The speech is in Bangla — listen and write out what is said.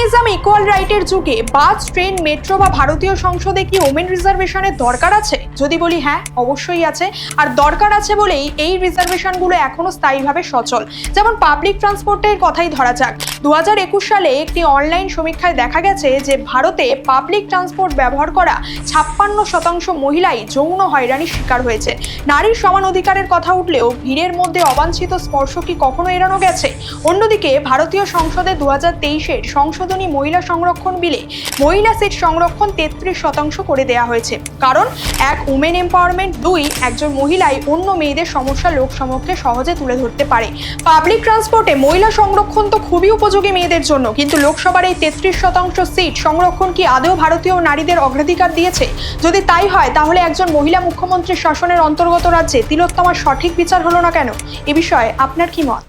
ফেমিনিজম ইকুয়াল রাইটের যুগে বাস ট্রেন মেট্রো বা ভারতীয় সংসদে কি ওমেন রিজার্ভেশনের দরকার আছে? যদি বলি হ্যাঁ অবশ্যই আছে। আর দরকার আছে বলেই এই রিজার্ভেশনগুলো এখনও স্থায়ীভাবে সচল। যেমন পাবলিক ট্রান্সপোর্টের কথাই ধরা যাক। দু সালে একটি অনলাইন সমীক্ষায় দেখা গেছে যে ভারতে পাবলিক ট্রান্সপোর্ট ব্যবহার করা ছাপ্পান্ন শতাংশ মহিলাই যৌন হয়রানির শিকার হয়েছে। নারীর সমান অধিকারের কথা উঠলেও ভিড়ের মধ্যে অবাঞ্ছিত স্পর্শ কি কখনো এড়ানো গেছে? অন্যদিকে ভারতীয় সংসদে দু হাজার তেইশের সংশোধনী মহিলা সংরক্ষণ বিলে মহিলা সিট সংরক্ষণ তেত্রিশ শতাংশ করে দেওয়া হয়েছে। কারণ এক উমেন এম্পাওয়ারমেন্ট দুই একজন মহিলাই অন্য মেয়েদের সমস্যা লোকসমক্ষে সহজে তুলে ধরতে পারে। পাবলিক ট্রান্সপোর্টে মহিলা সংরক্ষণ তো খুবই উপযোগী মেয়েদের জন্য, কিন্তু লোকসভার এই তেত্রিশ শতাংশ সিট সংরক্ষণ কি আদৌ ভারতীয় নারীদের অগ্রাধিকার দিয়েছে? যদি তাই হয়, তাহলে একজন মহিলা মুখ্যমন্ত্রীর শাসনের অন্তর্গত রাজ্যে তিলোত্তমার সঠিক বিচার হলো না কেন? এ বিষয়ে আপনার কি মত?